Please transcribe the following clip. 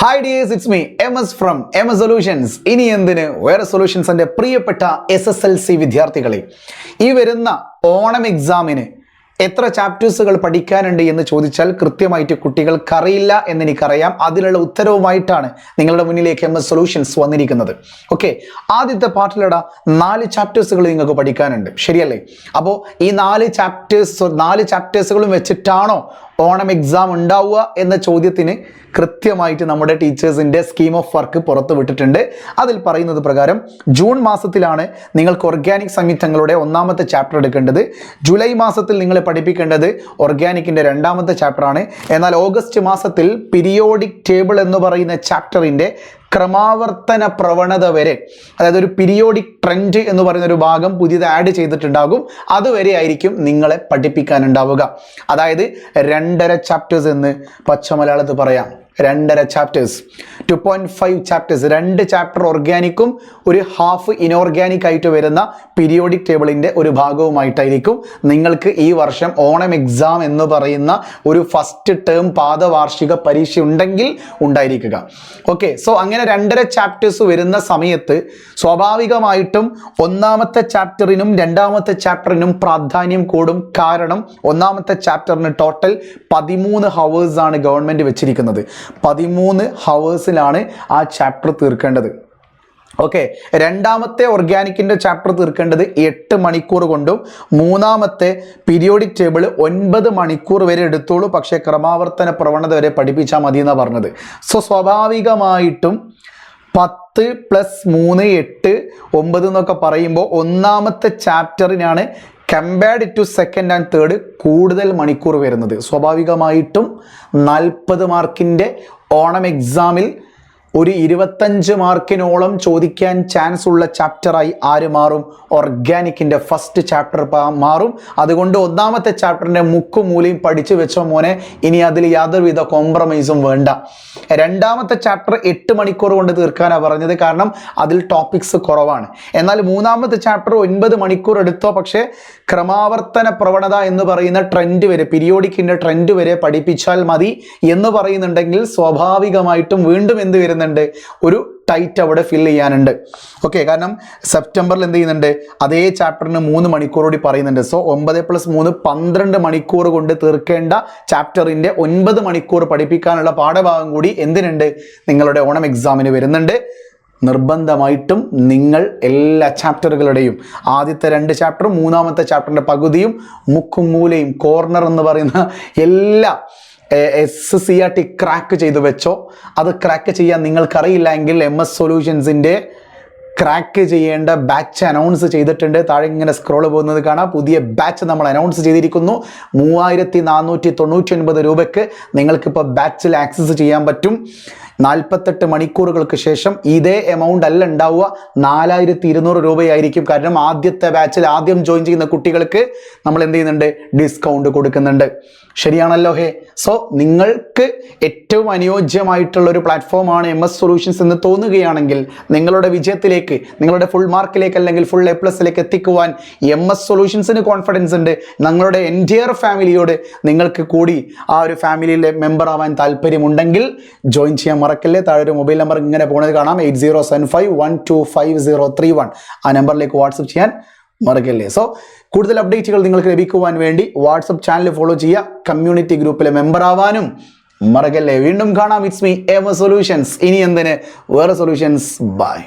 Hi dears it's me M S from M S solutions ഇനി എന്തിന്? വേറെ സൊല്യൂഷൻസിന്റെ പ്രിയപ്പെട്ട എസ് എസ് എൽ സി വിദ്യാർത്ഥികളെ. ഈ വരുന്ന ഓണം എക്സാമിന് എത്ര ചാപ്റ്റേഴ്സുകൾ പഠിക്കാനുണ്ട് എന്ന് ചോദിച്ചാൽ കൃത്യമായിട്ട് കുട്ടികൾക്കറിയില്ല എന്ന് എനിക്കറിയാം അതിനുള്ള ഉത്തരവുമായിട്ടാണ് നിങ്ങളുടെ മുന്നിലേക്ക് എം എസ് സൊല്യൂഷൻസ് വന്നിരിക്കുന്നത്. ഓക്കെ ആദ്യത്തെ പാർട്ടിലട നാല് ചാപ്റ്റേഴ്സുകൾ നിങ്ങൾക്ക് പഠിക്കാനുണ്ട്. ശരിയല്ലേ? അപ്പോൾ ഈ നാല് ചാപ്റ്റേഴ്സ് നാല് ചാപ്റ്റേഴ്സുകളും വെച്ചിട്ടാണോ ഓണം എക്സാം ഉണ്ടാവുക എന്ന ചോദ്യത്തിന് കൃത്യമായിട്ട് നമ്മുടെ ടീച്ചേഴ്സിന്റെ സ്കീം ഓഫ് വർക്ക് പുറത്തു വിട്ടിട്ടുണ്ട്. അതിൽ പറയുന്നത് പ്രകാരം ജൂൺ മാസത്തിലാണ് നിങ്ങൾക്ക് ഓർഗാനിക് സംയുക്തങ്ങളുടെ ഒന്നാമത്തെ ചാപ്റ്റർ എടുക്കേണ്ടത്. ജൂലൈ മാസത്തിൽ നിങ്ങളെ പഠിപ്പിക്കേണ്ടത് ഓർഗാനിക്കിന്റെ രണ്ടാമത്തെ ചാപ്റ്ററാണ് എന്നാൽ ഓഗസ്റ്റ് മാസത്തിൽ പിരിയോഡിക് ടേബിൾ എന്ന് പറയുന്ന ചാപ്റ്ററിന്റെ ക്രമാവർത്തന പ്രവണത വരെ അതായത് ഒരു പിരിയോഡിക് ട്രെൻഡ് എന്ന് പറയുന്ന ഒരു ഭാഗം പുതിയത് ആഡ് ചെയ്തിട്ടുണ്ടാകും അതുവരെ ആയിരിക്കും നിങ്ങളെ പഠിപ്പിക്കാനുണ്ടാവുക. അതായത് രണ്ടര ചാപ്റ്റേഴ്സ് എന്ന് പച്ച മലയാളത്തിൽ പറയാം. രണ്ടര chapters two point five chapters രണ്ട് ചാപ്റ്റർ ഓർഗാനിക്കും ഒരു ഹാഫ് ഇനോർഗാനിക് ആയിട്ട് വരുന്ന പീരിയോഡിക് ടേബിളിന്റെ ഒരു ഭാഗവുമായിട്ടായിരിക്കും നിങ്ങൾക്ക് ഈ വർഷം ഓണം എക്സാം എന്ന് പറയുന്ന ഒരു ഫസ്റ്റ് ടേം പാദവാർഷിക പരീക്ഷ ഉണ്ടെങ്കിൽ ഉണ്ടായിരിക്കുക. ഓക്കെ സോ അങ്ങനെ രണ്ടര ചാപ്റ്റേഴ്സ് വരുന്ന സമയത്ത് സ്വാഭാവികമായിട്ടും ഒന്നാമത്തെ ചാപ്റ്ററിനും രണ്ടാമത്തെ ചാപ്റ്ററിനും പ്രാധാന്യം കൂടും കാരണം ഒന്നാമത്തെ ചാപ്റ്ററിന് ടോട്ടൽ പതിമൂന്ന് ഹവേഴ്സ് ആണ് ഗവൺമെന്റ് വെച്ചിരിക്കുന്നത്. പതിമൂന്ന് ഹവേഴ്സിലാണ് ആ ചാപ്റ്റർ തീർക്കേണ്ടത്. ഓക്കെ രണ്ടാമത്തെ ഓർഗാനിക്കിന്റെ ചാപ്റ്റർ തീർക്കേണ്ടത് എട്ട് മണിക്കൂർ കൊണ്ടും മൂന്നാമത്തെ പീരിയോഡിക് ടേബിൾ ഒൻപത് മണിക്കൂർ വരെ എടുത്തോളൂ പക്ഷേ ക്രമാവർത്തന പ്രവണത വരെ പഠിപ്പിച്ചാൽ മതി എന്നാണ് പറഞ്ഞത്. സോ സ്വാഭാവികമായിട്ടും പത്ത് പ്ലസ് മൂന്ന് എട്ട് ഒമ്പത് എന്നൊക്കെ പറയുമ്പോൾ ഒന്നാമത്തെ ചാപ്റ്ററിനാണ് compared to second and third കൂടുതൽ മണിക്കൂർ വരുന്നത്. സ്വാഭാവികമായിട്ടും നാൽപ്പത് മാർക്കിന്റെ ഓണം എക്സാമിൽ ഒരു ഇരുപത്തഞ്ച് മാർക്കിനോളം ചോദിക്കാൻ ചാൻസ് ഉള്ള ചാപ്റ്ററായി ആര് മാറും? ഓർഗാനിക്കിന്റെ ഫസ്റ്റ് ചാപ്റ്റർ മാറും. അതുകൊണ്ട് ഒന്നാമത്തെ ചാപ്റ്ററിന്റെ മുക്കും മൂലയും പഠിച്ചു വെച്ച മോനെ. ഇനി അതിൽ യാതൊരുവിധ കോംപ്രമൈസും വേണ്ട. രണ്ടാമത്തെ ചാപ്റ്റർ എട്ട് മണിക്കൂർ കൊണ്ട് തീർക്കാനാണ് പറഞ്ഞത്. കാരണം അതിൽ ടോപ്പിക്സ് കുറവാണ്. എന്നാൽ മൂന്നാമത്തെ ചാപ്റ്റർ ഒൻപത് മണിക്കൂർ എടുത്തോ. പക്ഷേ ക്രമാവർത്തന പ്രവണത എന്ന് പറയുന്ന ട്രെൻഡ് വരെ പീരിയോഡിക്കിന്റെ ട്രെൻഡ് വരെ പഠിപ്പിച്ചാൽ മതി എന്ന് പറയുന്നുണ്ടെങ്കിൽ സ്വാഭാവികമായിട്ടും വീണ്ടും എന്ത് വരുന്നുണ്ട്. ഒരു ടൈറ്റ് അവിടെ ഫിൽ ചെയ്യാനുണ്ട്. ഓക്കെ കാരണം സെപ്റ്റംബറിൽ എന്ത് ചെയ്യുന്നുണ്ട്? അതേ ചാപ്റ്ററിന് മൂന്ന് മണിക്കൂർ കൂടി പറയുന്നുണ്ട്. സോ ഒമ്പത് പ്ലസ് മൂന്ന് പന്ത്രണ്ട് മണിക്കൂർ കൊണ്ട് തീർക്കേണ്ട ചാപ്റ്ററിന്റെ ഒൻപത് മണിക്കൂർ പഠിപ്പിക്കാനുള്ള പാഠഭാഗം കൂടി എന്തിനുണ്ട്? നിങ്ങളുടെ ഓണം എക്സാമിന് വരുന്നുണ്ട്. നിർബന്ധമായിട്ടും നിങ്ങൾ എല്ലാ ചാപ്റ്ററുകളുടെയും ആദ്യത്തെ രണ്ട് ചാപ്റ്ററും മൂന്നാമത്തെ ചാപ്റ്ററിന്റെ പകുതിയും മുക്കും മൂലയും കോർണർ എന്ന് പറയുന്ന എല്ലാ S C R T crack ചെയ്ത് വെച്ചോ. അത് ക്രാക്ക് ചെയ്യാൻ നിങ്ങൾക്കറിയില്ല എങ്കിൽ എം എസ് സൊല്യൂഷൻസിന്റെ ക്രാക്ക് ചെയ്യേണ്ട ബാച്ച് അനൗൺസ് ചെയ്തിട്ടുണ്ട്. താഴെ ഇങ്ങനെ സ്ക്രോൾ പോകുന്നത് കാണാം. പുതിയ ബാച്ച് നമ്മൾ അനൗൺസ് ചെയ്തിരിക്കുന്നു. മൂവായിരത്തി നാനൂറ്റി തൊണ്ണൂറ്റി ഒൻപത് രൂപയ്ക്ക് നിങ്ങൾക്കിപ്പോൾ ബാച്ചിൽ ആക്സസ് ചെയ്യാൻ പറ്റും. നാൽപ്പത്തെട്ട് മണിക്കൂറുകൾക്ക് ശേഷം ഇതേ എമൗണ്ട് അല്ല ഉണ്ടാവുക. നാലായിരത്തി ഇരുന്നൂറ് രൂപയായിരിക്കും. കാരണം ആദ്യത്തെ ബാച്ചിൽ ആദ്യം ജോയിൻ ചെയ്യുന്ന കുട്ടികൾക്ക് നമ്മൾ എന്ത് ചെയ്യുന്നുണ്ട്? ഡിസ്കൗണ്ട് കൊടുക്കുന്നുണ്ട്. ശരിയാണല്ലോ ഹേ. സോ നിങ്ങൾക്ക് ഏറ്റവും അനുയോജ്യമായിട്ടുള്ള ഒരു പ്ലാറ്റ്ഫോമാണ് എം എസ് സൊല്യൂഷൻസ് എന്ന് തോന്നുകയാണെങ്കിൽ നിങ്ങളുടെ വിജയത്തിലേക്ക് നിങ്ങളുടെ ഫുൾ മാർക്കിലേക്ക് അല്ലെങ്കിൽ ഫുൾ എ പ്ലസിലേക്ക് എത്തിക്കുവാൻ എം എസ് സൊല്യൂഷൻസിന് കോൺഫിഡൻസ് ഉണ്ട്. ഞങ്ങളുടെ എന്റയർ ഫാമിലിയോട് നിങ്ങൾക്ക് കൂടി ആ ഒരു ഫാമിലിയിലെ മെമ്പർ ആവാൻ താല്പര്യമുണ്ടെങ്കിൽ ജോയിൻ ചെയ്യാൻ മറക്കല്ലേ? താഴെ ഒരു മൊബൈൽ നമ്പർ ഇങ്ങനെ പോകുന്നത് കാണാം. Eight zero seven five one two five zero three one ആ നമ്പറിലേക്ക് വാട്സപ്പ് ചെയ്യാൻ മറക്കല്ലേ? സോ കൂടുതൽ അപ്ഡേറ്റുകൾ നിങ്ങൾക്ക് ലഭിക്കുവാൻ വേണ്ടി വാട്സപ്പ് ചാനൽ ഫോളോ ചെയ്യുക. കമ്മ്യൂണിറ്റി ഗ്രൂപ്പിലെ മെമ്പർ ആവാനും മറക്കല്ലേ? വീണ്ടും കാണാം. ഇറ്റ്സ് മീ എം സൊല്യൂഷൻസ് ഇനി എന്തിന്? വേറെ സൊല്യൂഷൻസ് ബൈ